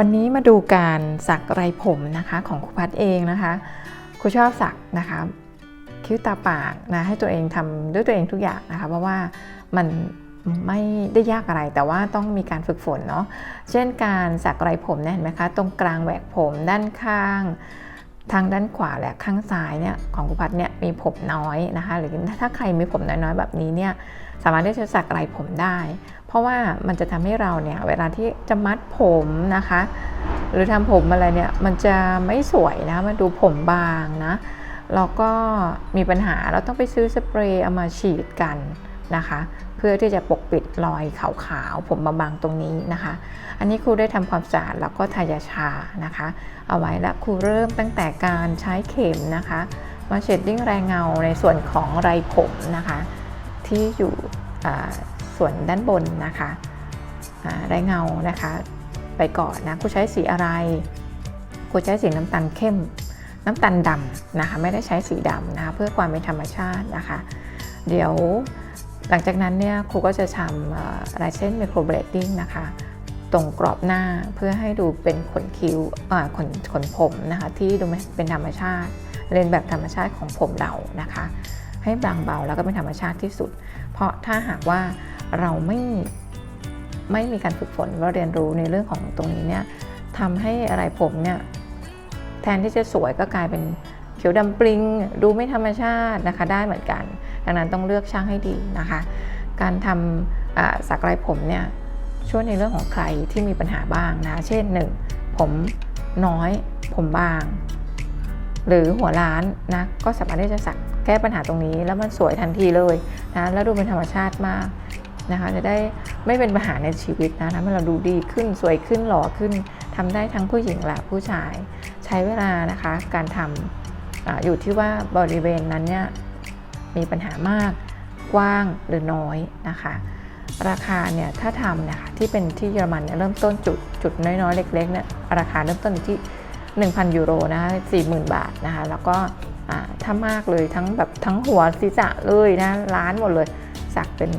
วันนี้มาดูการสักไรผมนะคะของครูพัดเองนะคะครูชอบสักนะคะคิ้วตาปากนะให้ตัวเองทำด้วยตัวเองทุกอย่างนะคะ เพราะว่ามันไม่ได้ยากอะไรแต่ว่าต้องมีการฝึกฝนเนาะเช่นการสักไรผมเนี่ยเห็นไหมคะ ตรงกลางแหวกผมด้านข้าง ทางด้านขวาและข้างซ้ายเนี่ยของครูพัดเนี่ยมีผมน้อยนะคะ หรือถ้าใครมีผมน้อยๆ แบบนี้เนี่ยสามารถที่จะสักไรผมได้ เพราะว่ามันจะทำให้เราเนี่ยเวลาที่จะมัดผมนะคะ หรือทำผมอะไรเนี่ยมันจะไม่สวยนะมันดูผมบางนะแล้วก็มีปัญหาเราต้องไปซื้อสเปรย์เอามาฉีดกันนะคะ เพื่อที่จะปกปิดรอยขาวๆผมบางๆตรงนี้นะคะ อันนี้ครูได้ทำความสะอาดแล้วก็ทายาชานะคะ เอาไว้แล้วครูเริ่มตั้งแต่การใช้เข็มนะคะ มาเชดดิ้งแรงเงาในส่วนของไรผมนะคะ ที่อยู่ส่วนด้านบนนะคะไรเงานะคะ ไปก่อนนะครูใช้สีอะไรครูใช้สีน้ำตาลเข้มน้ำตาลดำนะคะ ไม่ได้ใช้สีดำนะคะเพื่อความเป็นธรรมชาตินะคะ เดี๋ยว หลังจากนั้นเนี่ยครูก็จะทำลายเส้นไมโครเบรดดิ้งนะคะ ตรงกรอบหน้าเพื่อให้ดูเป็นขนคิ้วขนขนผมนะคะที่ดูเป็นธรรมชาติเรียนแบบธรรมชาติของผมเรานะคะ ให้บางเบาแล้วก็เป็นธรรมชาติที่สุด เพราะถ้าหากว่าเราไม่ไม่มีการฝึกฝนว่าเรียนรู้ในเรื่องของตรงนี้เนี่ยทำให้อะไรผมเนี่ยแทนที่จะสวยก็กลายเป็นเขียวดำปริง ดูไม่ธรรมชาตินะคะได้เหมือนกัน ดังนั้นต้องเลือกช่างให้ดีนะคะ การทำสักลายผมเนี่ยช่วยในเรื่องของใครที่มีปัญหาบ้างนะ เช่น 1. ผมน้อยผมบาง หรือหัวล้านนะก็สามารถที่จะสักแก้ปัญหาตรงนี้แล้วมันสวยทันทีเลยนะแล้วดูเป็นธรรมชาติมากนะคะจะได้ไม่เป็นปัญหาในชีวิตนะทำให้เราดูดีขึ้นสวยขึ้นหล่อขึ้นทำได้ทั้งผู้หญิงและผู้ชาย ใช้เวลานะคะการทำออยู่ที่ว่าบริเวณนั้นเนี่ย มีปัญหามากกว้างหรือน้อยนะคะ ราคาเนี่ยถ้าทำเนี่ยค่ะที่เป็นที่เยอรมันเนี่ยเริ่มต้นจุดจุดน้อยๆ เล็กๆเนี่ยราคาเริ่มต้นอยู่ที่ 1,000 ยูโรนะคะ40,000 บาทนะคะแล้วก็ถ้ามากเลยทั้งแบบทั้งหัวศีรษะเลยนะล้านหมดเลยสักเป็น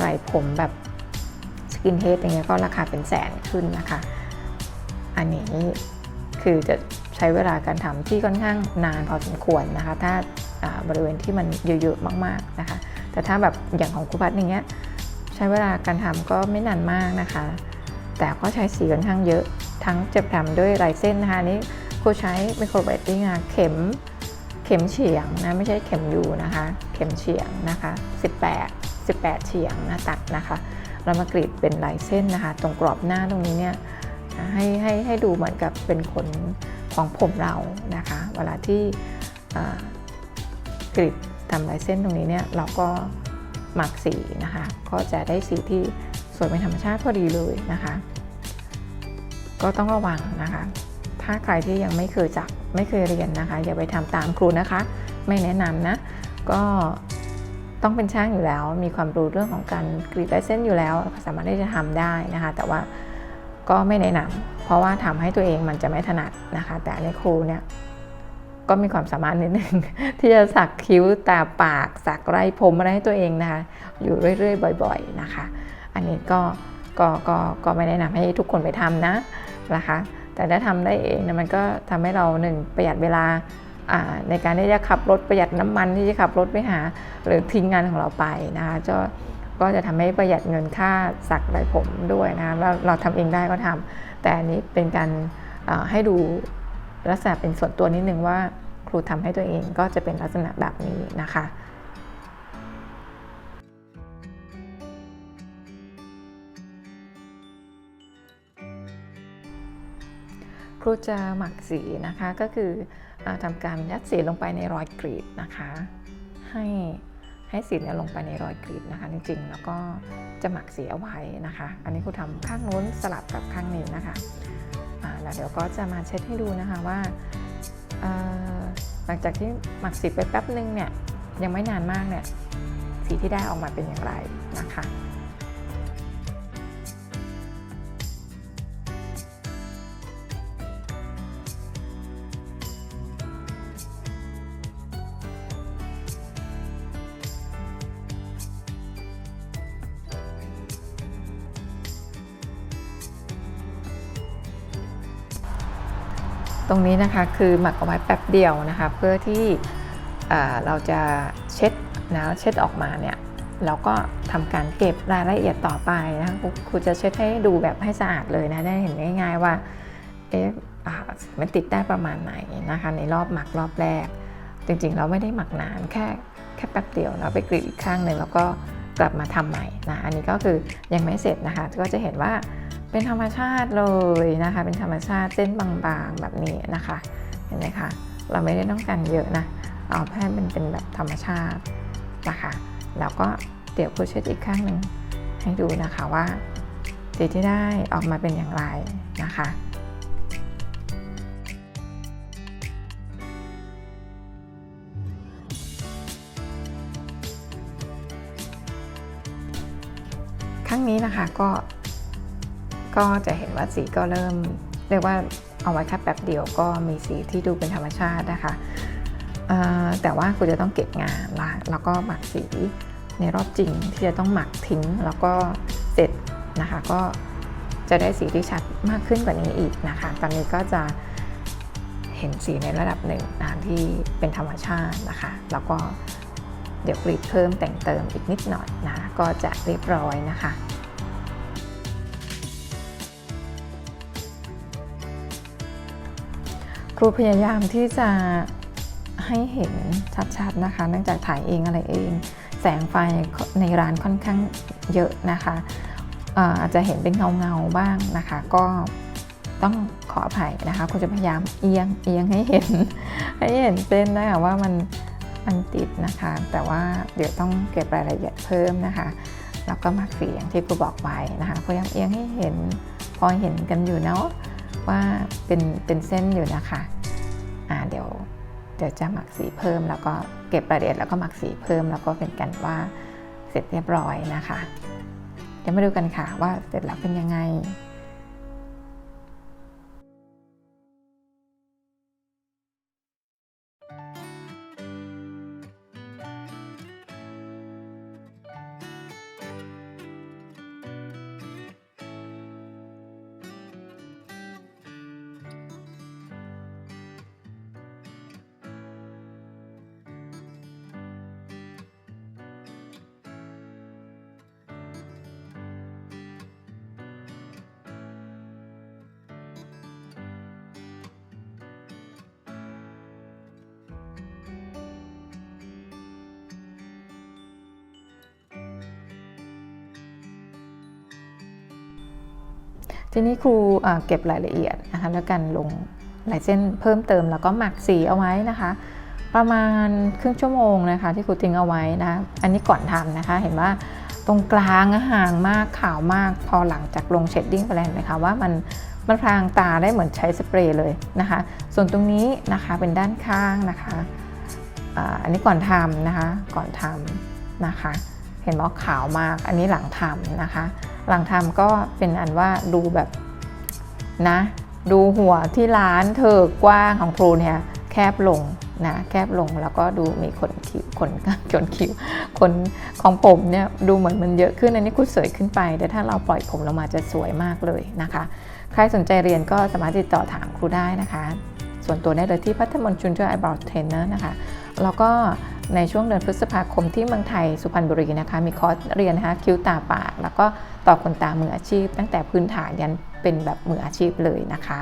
ไรผมแบบสกินเฮดอย่างเงี้ยก็ราคาเป็นแสนขึ้นนะคะ อันนี้คือจะใช้เวลาการทำที่ค่อนข้างนานพอสมควรนะคะ ถ้า บริเวณที่มันเยอะๆมากๆนะคะ แต่ถ้าแบบอย่างของครูพัฒน์อย่างเงี้ยใช้เวลาการทำก็ไม่นานมากนะคะ แต่ก็ใช้สีค่อนข้างเยอะทั้งจะทำด้วยลายเส้นนะคะนี่ครูใช้ไมโครเบดดิ้งเข็มเข็มเฉียงนะไม่ใช่เข็มยูนะคะ เข็มเฉียงนะคะ 18 18 เฉียงนะตัดนะคะเรามากรีดเป็นลายเส้นนะคะ ตรงกรอบหน้าตรงนี้เนี่ยให้ให้ให้ดูเหมือนกับเป็นขนของผมเรานะคะ เวลาที่ กรีดทำลายเส้นตรงนี้เนี่ยเราก็หมักสีนะคะ ก็จะได้สีที่สวยเป็นธรรมชาติพอดีเลยนะคะ ก็ต้องระวังนะคะ ถ้าใครที่ยังไม่เคยจักไม่เคยเรียนนะคะ อย่าไปทำตามครูนะคะ ไม่แนะนำนะ ก็ต้องเป็นช่างอยู่แล้ว มีความรู้เรื่องของการกรีดลายเส้นอยู่แล้ว สามารถที่จะทำได้นะคะ แต่ว่าก็ไม่แนะนำเพราะว่าทำให้ตัวเองมันจะไม่ถนัดนะคะ แต่ในครูเนี่ย ก็มีความสามารถนิดนึงที่จะสักคิ้วตาปาก สักไรผมอะไรให้ตัวเองนะคะ อยู่เรื่อยๆ บ่อย ๆนะคะ อันนี้ก็ก็ก็ก็ไม่แนะนำให้ทุกคนไปทำนะนะคะ แต่ถ้าทำได้เองนยมันก็ทำให้เราหนึ่งประหยัดเวลาในการที่จะขับรถประหยัดน้ำมันที่จะขับรถไปหา หรือทิ้งงานของเราไปนะคะก็ก็จะทำให้ประหยัดเงินค่าสักไรผมด้วยนะคะเราเราทำเองได้ก็ทำแต่อันนี้เป็นการให้ดู ลักษณะเป็นส่วนตัวนิดนึงว่าครูทำให้ตัวเองก็จะเป็นลักษณะแบบนี้นะคะครูจะหมักสีนะคะก็คืออทำการยัดสีลงไปในรอยกรีดนะคะ ให้ให้สีเนี่ยลงไปในรอยกรีดนะคะจริงๆ แล้วก็จะหมักสีเอาไว้นะคะ อันนี้ครูทำข้างนู้นสลับกับข้างนี้นะคะ แล้วเดี๋ยวก็จะมาเช็ดให้ดูนะคะว่าหลังจากที่หมักสีไปแป๊บนึงเนี่ยยังไม่นานมากเนี่ยสีที่ได้ออกมาเป็นอย่างไรนะคะ ตรงนี้นะคะคือหมักเอาไว้แป๊บเดียวนะคะ เพื่อที่เราจะเช็ดนะเช็ดออกมาเนี่ยเราก็ทำการเก็บรายละเอียดต่อไปนะคะครูครูจะเช็ดให้ดูแบบให้สะอาดเลยนะได้เห็นง่ายๆว่าเอ๊ะมันติดได้ประมาณไหนนะคะในรอบหมักรอบแรก จริงๆ เราไม่ได้หมักนานแค่แค่แป๊บเดียวเราไปกรีดอีกข้างหนึ่งแล้วก็กลับมาทำใหม่นะอันนี้ก็คือยังไม่เสร็จนะคะก็จะเห็นว่า เป็นธรรมชาติเลยนะคะ เป็นธรรมชาติเส้นบางๆแบบนี้นะคะ เห็นไหมคะ เราไม่ได้ต้องการเยอะนะเอาแค่เป็นเป็นแบบธรรมชาตินะคะ แล้วก็เดี๋ยวโครูเช็ดอีกข้างหนึ่งให้ดูนะคะว่าสีที่ได้ออกมาเป็นอย่างไรนะคะครั้งนี้นะคะก็ ก็จะเห็นว่าสีก็เริ่มเรียกว่าเอาไว้แค่แป๊บเดียวก็มีสีที่ดูเป็นธรรมชาตินะคะแต่ว่าคุณจะต้องเก็บงานละแล้วก็หมักสีในรอบจริงที่จะต้องหมักทิ้งแล้วก็เสร็จนะคะก็จะได้สีที่ชัดมากขึ้นกว่านี้อีกนะคะ ตอนนี้ก็จะเห็นสีในระดับหนึ่งนะที่เป็นธรรมชาตินะคะ แล้วก็เดี๋ยวกรีดเพิ่มแต่งเติมอีกนิดหน่อยนะก็จะเรียบร้อยนะคะ รูพยายามที่จะให้เห็นชัดๆนะคะ เนื่องจากถ่ายเองอะไรเอง แสงไฟในร้านค่อนข้างเยอะนะคะอาจจะเห็นเป็นเงาๆบ้างนะคะ ก็ต้องขออภัยนะคะครูจะพยายามเอียงเอียงให้เห็น ให้เห็นเส้นนะคะว่ามันมันติดนะคะ แต่ว่าเดี๋ยวต้องเก็บรายละเอียดเพิ่มนะคะแล้วก็มักสีอย่างที่ครูบอกไว้นะคะพยายามเอียงให้เห็นพอเห็นกันอยู่เนาะ ว่าเป็นเป็นเส้นอยู่นะคะอ่าเดี๋ยวเดี๋ยวจะหมักสีเพิ่มแล้วก็เก็บรายละเอียดแล้วก็หมักสีเพิ่ม แล้วก็เป็นกันว่าเสร็จเรียบร้อยนะคะ เดี๋ยวมาดูกันค่ะว่าเสร็จแล้วเป็นยังไง ทีนี้ครูเก็บรายละเอียดนะคะแล้วกันลงลายเส้นเพิ่มเติมแล้วก็หมักสีเอาไว้นะคะ ประมาณครึ่งชั่วโมงนะคะ ที่ครูทิ้งเอาไว้นะอันนี้ก่อนทำนะคะ เห็นว่าตรงกลางห่างมากขาวมากพอหลังจากลงเชดดิ้งไปแล้วนไหมคะว่ามันมันพรางตาได้เหมือนใช้สเปรย์เลยนะคะ ส่วนตรงนี้นะคะเป็นด้านข้างนะคะอ่าอันนี้ก่อนทำนะคะก่อนทำนะคะ เห็นว่าขาวมากอันนี้หลังทำนะคะ หลังทำก็เป็นอันว่าดูแบบนะ ดูหัวที่ร้านเธอกว้างของครูเนี่ยแคบลงนะแคบลงแล้วก็ดูมีขนคิ้วขนขนคิ้วขนของผมเนี่ยดูเหมือนมันเยอะขึ้นอันนี้ครูสวยขึ้นไป แต่ถ้าเราปล่อยผมลงมาจะสวยมากเลยนะคะ ใครสนใจเรียนก็สามารถติดต่อถามครูได้นะคะ ส่วนตัวได้เลยที่พัฒมนจุนเจอไอบราวเทรนเนอร์นะคะ แล้วก็ ในช่วงเดือนพฤษภาคมที่เมืองไทยสุพรรณบุรีนะคะ มีคอร์สเรียนนะคะคิ้วตาปากแล้วก็ต่อคนตามืออาชีพ ตั้งแต่พื้นฐานยันเป็นแบบมืออาชีพเลยนะคะ